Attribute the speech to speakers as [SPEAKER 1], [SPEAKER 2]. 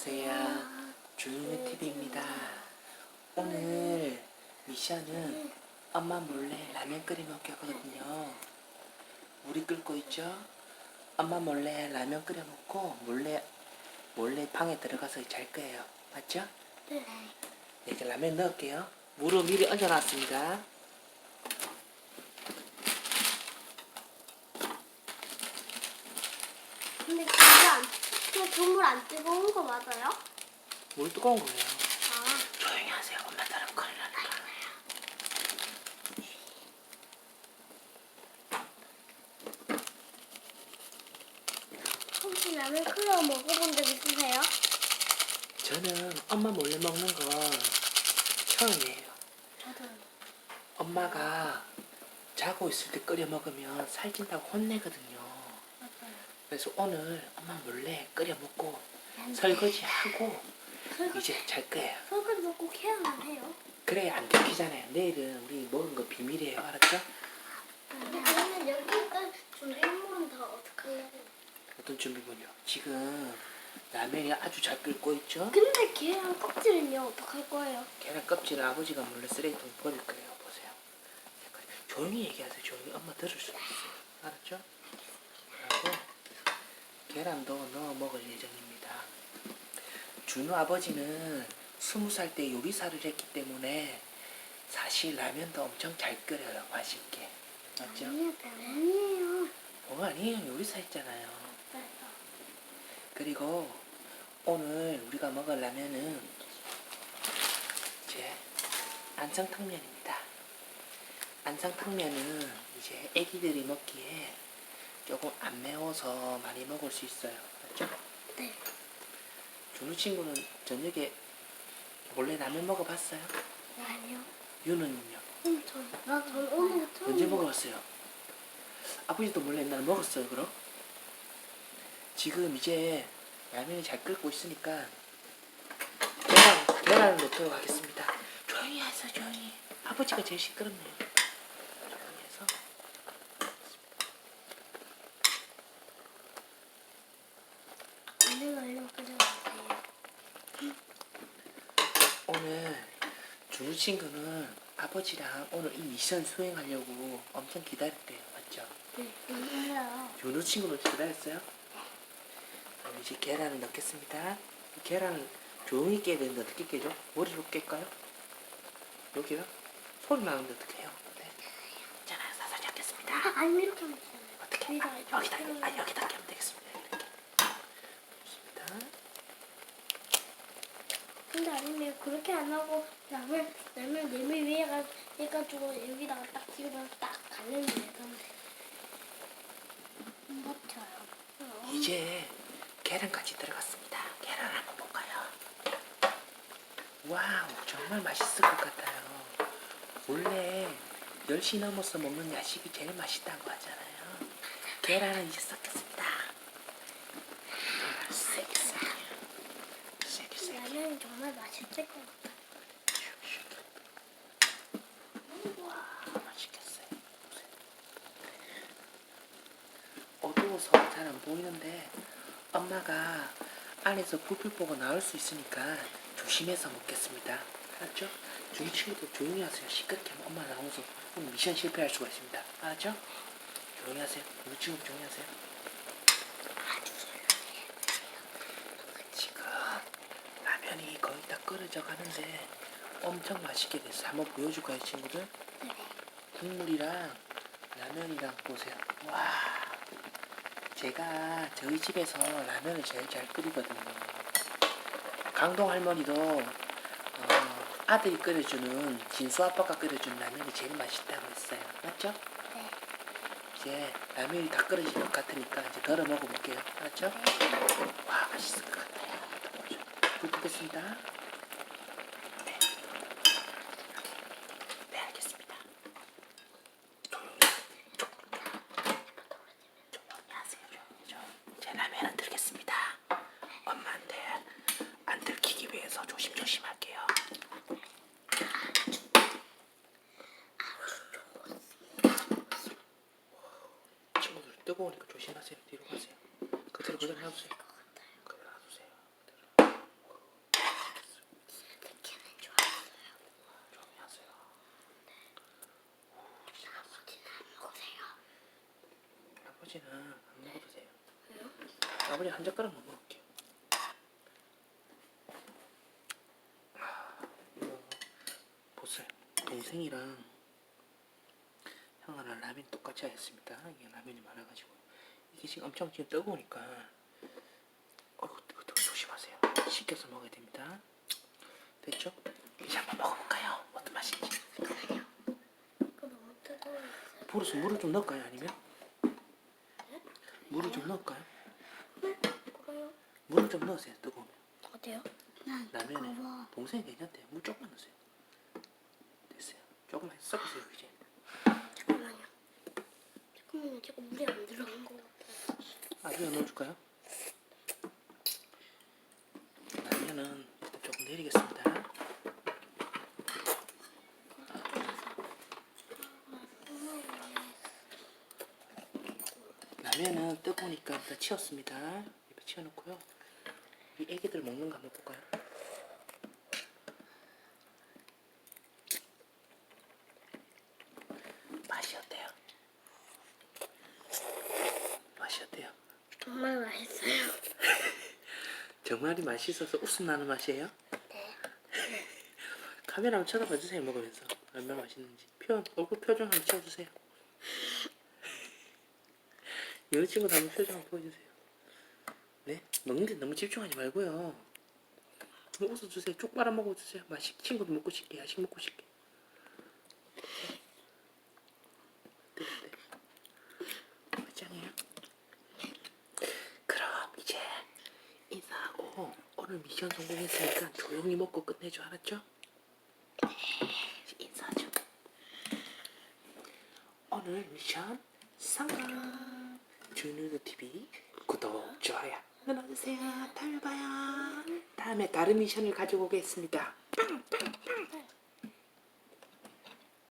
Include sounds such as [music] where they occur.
[SPEAKER 1] 안녕하세요. 주유TV입니다. 오늘 미션은 엄마 몰래 라면 끓여 먹기 하거든요. 물이 끓고 있죠? 엄마 몰래 라면 끓여 먹고 몰래 몰래 방에 들어가서 잘 거예요. 맞죠?
[SPEAKER 2] 네.
[SPEAKER 1] 네, 이제 라면 넣을게요. 물을 미리 얹어놨습니다.
[SPEAKER 2] 근데 그 국물 안 뜨거운 거 맞아요?
[SPEAKER 1] 물 뜨거운 거예요.
[SPEAKER 2] 아,
[SPEAKER 1] 조용히 하세요. 엄마 따라 큰일 나니까.
[SPEAKER 2] 혹시 라면 끓여 먹어본 적 있으세요?
[SPEAKER 1] 저는 엄마 몰래 먹는 건 처음이에요.
[SPEAKER 2] 저도.
[SPEAKER 1] 엄마가 자고 있을 때 끓여 먹으면 살찐다고 혼내거든요. 그래서 오늘 엄마 몰래 끓여 먹고
[SPEAKER 2] 안 돼.
[SPEAKER 1] 설거지 하고
[SPEAKER 2] 설거지,
[SPEAKER 1] 이제 잘 거예요.
[SPEAKER 2] 설거지도 꼭 해야만 해요.
[SPEAKER 1] 그래야 안 들키잖아요. 내일은 우리 먹은 거 비밀이에요. 알았죠?
[SPEAKER 2] 근데 그러면 여기 있던 준비물은 다 어떡하려고?
[SPEAKER 1] 어떤 준비물이요? 지금 라면이 아주 잘 끓고 있죠?
[SPEAKER 2] 근데 계란 껍질은요 어떡할 거예요?
[SPEAKER 1] 계란 껍질을 아버지가 몰래 쓰레기통에 버릴 거예요. 보세요. 조용히 얘기하세요. 조용히. 엄마 들을 수 있어요. 알았죠? 그리고 계란도 넣어 먹을 예정입니다. 준우 아버지는 스무 살 때 요리사를 했기 때문에 사실 라면도 엄청 잘 끓여요. 맛있게. 맞죠?
[SPEAKER 2] 아니요, 아니에요.
[SPEAKER 1] 어, 아니에요. 요리사 했잖아요. 그리고 오늘 우리가 먹을 라면은 이제 안성탕면입니다. 안성탕면은 이제 애기들이 먹기에 조금 안 매워서 많이 먹을 수 있어요. 맞죠?
[SPEAKER 2] 네.
[SPEAKER 1] 준우 친구는 저녁에 몰래 라면 먹어봤어요?
[SPEAKER 2] 아니요.
[SPEAKER 1] 유는요?
[SPEAKER 2] 응, 저, 나, 전 오늘 처음.
[SPEAKER 1] 언제 먹어봤어요? 아버지도 몰래 옛날에 먹었어요, 그럼? 지금 이제 라면이 잘 끓고 있으니까 계란, 계란을 넣도록 하겠습니다. 조용히 하세요, 조용히. 아버지가 제일 시끄럽네요. 조용히 해서.
[SPEAKER 2] 언니가 이런 끓여주세요.
[SPEAKER 1] 오늘 준우 친구는 아버지랑 오늘 이 미션 수행하려고 엄청 기다렸대요. 맞죠?
[SPEAKER 2] 네.
[SPEAKER 1] 준우 친구는 기다렸어요? 그럼 이제 계란을 넣겠습니다. 이 계란을 조용히 깨야 되는데 어떻게 깨죠? 머리로 깰까요? 여기요? 소리 나는데 어떻게 해요? 네. 있잖아요. 사살 잡겠습니다.
[SPEAKER 2] 아, 아니 이렇게 하면 되잖아요.
[SPEAKER 1] 어떻게? 아, 여기다, 아, 여기다 깨면 되겠습니다.
[SPEAKER 2] 근데 안 하고 라면 라면 냄비 위에 가 해가지고 여기다가 딱 찍으면 딱 갈리면 되던데. 어,
[SPEAKER 1] 이제 계란까지 들어갔습니다. 계란 한번 볼까요? 와우, 정말 맛있을 것 같아요. 원래 10시 넘어서 먹는 야식이 제일 맛있다고 하잖아요. 계란은 이제 섞였습니다. 정말 섹시해요. 섹시.
[SPEAKER 2] 라면이 정말 맛있을 것 같아.
[SPEAKER 1] 와, 맛있겠어요. 보세요. 어두워서 잘 안 보이는데 엄마가 안에서 불빛 보고 나올 수 있으니까 조심해서 먹겠습니다. 알았죠? 준 친구도 조용히 하세요. 시끄럽게 하면 엄마 나오면서 미션 실패할 수가 있습니다. 알았죠? 조용히 하세요. 우리 친구 조용히 하세요.
[SPEAKER 2] 아주 조용히
[SPEAKER 1] 지금 라면이 거의 다 끓여져 가는데 엄청 맛있게 됐어요. 한번 보여줄까요, 친구들?
[SPEAKER 2] 네.
[SPEAKER 1] 국물이랑 라면이랑 보세요. 와. 제가 저희 집에서 라면을 제일 잘 끓이거든요. 강동 할머니도 어, 아들이 끓여주는 진수 아빠가 끓여주는 라면이 제일 맛있다고 했어요. 맞죠?
[SPEAKER 2] 네.
[SPEAKER 1] 이제 라면이 다 끓여질 것 같으니까 이제 덜어 먹어볼게요. 알았죠? 와 맛있을 것 같아요. 불 끄겠습니다. 뜨거우니까 조심하세요. 뒤로 가세요. 그 그대로 그대로 놔두세요. 그대로 놔두세요. 백현은 조용히 하세요. 아버지는 안 먹으세요? 아버지는 안 먹어도 돼요. 왜요? 아버지 한 젓가락만 먹을게요. 아, 뭐, 보세요. 동생이랑 형아랑 라면 똑같이 하였습니다. 이게 라면이 많아가지고 이게 지금 엄청 지금 뜨거우니까 어이구 뜨거 뜨거 조심하세요. 식혀서 먹어야 됩니다. 됐죠? 이제 한번 먹어볼까요? 어떤 맛인지. 보르스 물을 좀 넣을까요? 아니면 물을 좀 넣을까요? 물을 좀 넣으세요. 뜨거우면.
[SPEAKER 2] 어때요?
[SPEAKER 1] 라면에 동생이 괜찮대요. 물 조금만 넣으세요. 됐어요. 조금만 섞으세요 이제.
[SPEAKER 2] 잠깐만요. 제가 물이 안 들어간 것 같아요.
[SPEAKER 1] 아 이거 넣어줄까요? 일단 조금 내리겠습니다. 라면은 뜨거우니까 일단 치웠습니다. 입에 치워놓고요. 이 애기들 먹는 거 한번 볼까요? 맛이 어때요? 맛이 어때요?
[SPEAKER 2] 정말 맛있어요. [laughs]
[SPEAKER 1] 정말이 맛있어서 웃음 나는 맛이에요?
[SPEAKER 2] 네. [laughs]
[SPEAKER 1] 카메라 한번 쳐다봐 주세요 먹으면서 얼마나 맛있는지 표현 얼굴 표정 한번 찍어주세요 [laughs] 여자친구도 한번 표정 한번 보여주세요 네? 먹는데 너무 집중하지 말고요 웃어주세요 쪽 빨아 먹어주세요 맛있 친구도 먹고 싶게 야식 먹고 싶게 어때 어때 맛있잖아요 그럼 이제 인사하고 오늘 미션 성공했으니까 조용히 먹고 끝내줘. 알았죠? 인사하죠. 오늘 미션 성공. 준우드 TV 구독 좋아요 눌러주세요. 다음에 봐요. 다음에 다른 미션을 가지고 오겠습니다. 빵빵빵